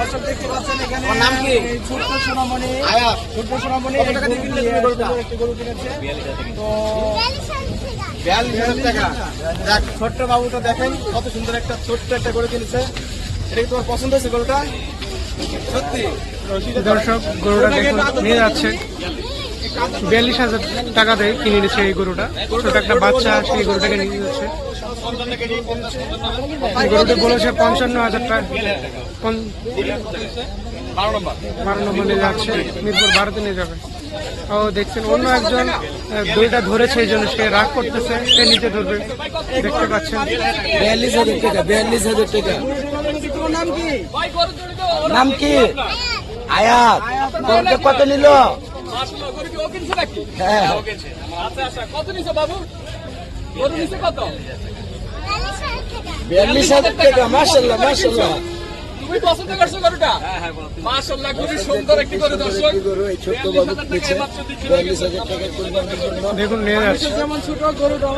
দর্শক দেখতে পাচ্ছেন এখানে নাম কি? ছোট্ট সোনামণি। সোনামণি গরু একটি কিনেছে। তো বিয়াল্লিশ হাজার টাকা। যাক ছোট্ট বাবুটা দেখেন কত সুন্দর একটা ছোট্ট একটা গরু কিনেছে। এটা কি তোমার পছন্দ হয়েছে গরুটা? সত্যি। দর্শক গরুটা দেখুন নিয়ে যাচ্ছে। বিয়াল্লিশ হাজার টাকা দেয় কিনে নিচ্ছে এই গরুটা। ছোট একটা বাচ্চা, সেই গরুটাকে নিয়ে যাচ্ছে। গরুটি বলেছে পঞ্চান্ন হাজার টাকা। বারো নম্বর নিয়ে যাচ্ছে। মিরপুর বারোতে নিয়ে যাবে। ও দেখছেন, অন্য একজন দইটা ধরেছে, এই জন্য সে রাগ করতেছে। সে নিচে ধরবে। দেখতে পাচ্ছেন। বিয়াল্লিশ হাজার টাকা, বিয়াল্লিশ হাজার টাকা। নাম কি? নাম কি? আয়াত। কত নিল? হ্যাঁ। বিয়াল্লিশ হাজার টাকা মাসাল্লাহ মাসাল্লাহ তুমি পছন্দ করছ গরুটা? মাশাআল্লাহ খুবই সুন্দর একটি গরু দর্শক। গরু এই কিনেছে টাকা কোরবানির জন্য। দেখুন নিয়ে যাচ্ছে যেমন ছোট গরুটা